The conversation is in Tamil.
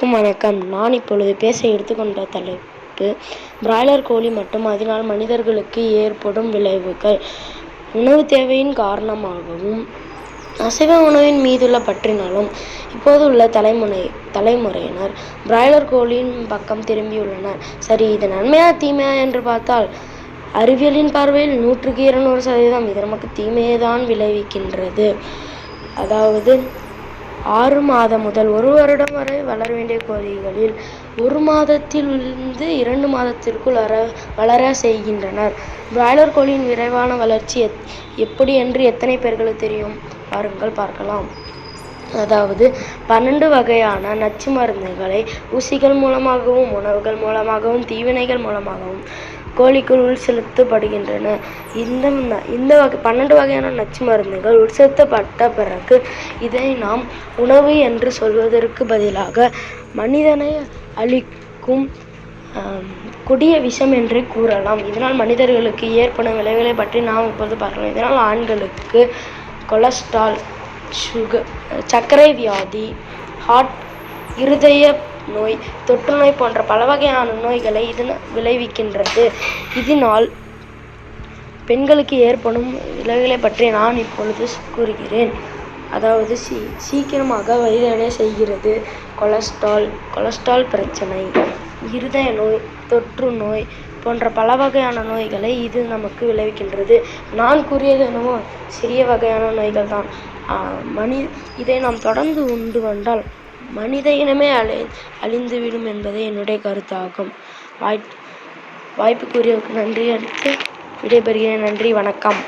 அனைவருக்கும் வணக்கம். நான் இப்பொழுது பேச எடுத்துக்கொண்ட தலைப்பு பிராய்லர் கோழி மற்றும் அதனால் மனிதர்களுக்கு ஏற்படும் விளைவுகள். உணவு தேவையின் காரணமாகவும் அசைவ உணவின் மீதுள்ள பற்றினாலும் இப்போது உள்ள தலைமுறை தலைமுறையினர் பிராய்லர் கோழியின் பக்கம் திரும்பியுள்ளனர். சரி இது நன்மையா தீமையா என்று பார்த்தால் அறிவியலின் பார்வையில் நூற்றுக்கு இருநூறு சதவீதம் இது நமக்கு தீமையை தான் விளைவிக்கின்றது. அதாவது ஆறு மாதம் முதல் ஒரு வருடம் வரை வளர வேண்டிய கோழிகளில் ஒரு மாதத்திலிருந்து இரண்டு மாதத்திற்குள் வர வளர செய்கின்றனர். பிராய்லர் கோழியின் விரைவான வளர்ச்சி எத் எப்படி என்று எத்தனை பேர்களுக்கு தெரியும்? வாருங்கள் பார்க்கலாம். அதாவது பன்னெண்டு வகையான நச்சு மருந்துகளை ஊசிகள் மூலமாகவும் உணவுகள் மூலமாகவும் தீவினைகள் மூலமாகவும் கோழிக்குள் உட்செலுத்தப்படுகின்றன இந்த இந்த வகை பன்னெண்டு வகையான நச்சு மருந்துகள் உட்செலுத்தப்பட்ட பிறகு இதை நாம் உணவு என்று சொல்வதற்கு பதிலாக மனிதனை அளிக்கும் கொடிய விஷம் என்றே கூறலாம். இதனால் மனிதர்களுக்கு ஏற்படும் விளைவுகளை பற்றி நாம் இப்போது பார்க்கலாம். இதனால் ஆண்களுக்கு கொலஸ்ட்ரால் சுகர் சர்க்கரை வியாதி ஹார்ட் இருதய நோய் தொற்றுநோய் போன்ற பல வகையான நோய்களை இது விளைவிக்கின்றது. இதனால் பெண்களுக்கு ஏற்படும் விளைவுகளை பற்றி நான் இப்பொழுது கூறுகிறேன். அதாவது சீ சீக்கிரமாக வயதடைய செய்கிறது கொலஸ்ட்ரால் கொலஸ்ட்ரால் பிரச்சனை. இருதய நோய் தொற்று நோய் போன்ற பல வகையான நோய்களை இது நமக்கு விளைவிக்கின்றது. நான் கூறியது என்னவோ சிறிய வகையான நோய்கள் தான் மனி இதை நாம் தொடர்ந்து உண்டு வந்தால் மனித இனமே அழி அழிந்துவிடும் என்பதே என்னுடைய கருத்தாகும். வாய்ப்பு வாய்ப்புக்குரியவுக்கு நன்றி அடுத்து விடைபெறுகிறேன். நன்றி வணக்கம்.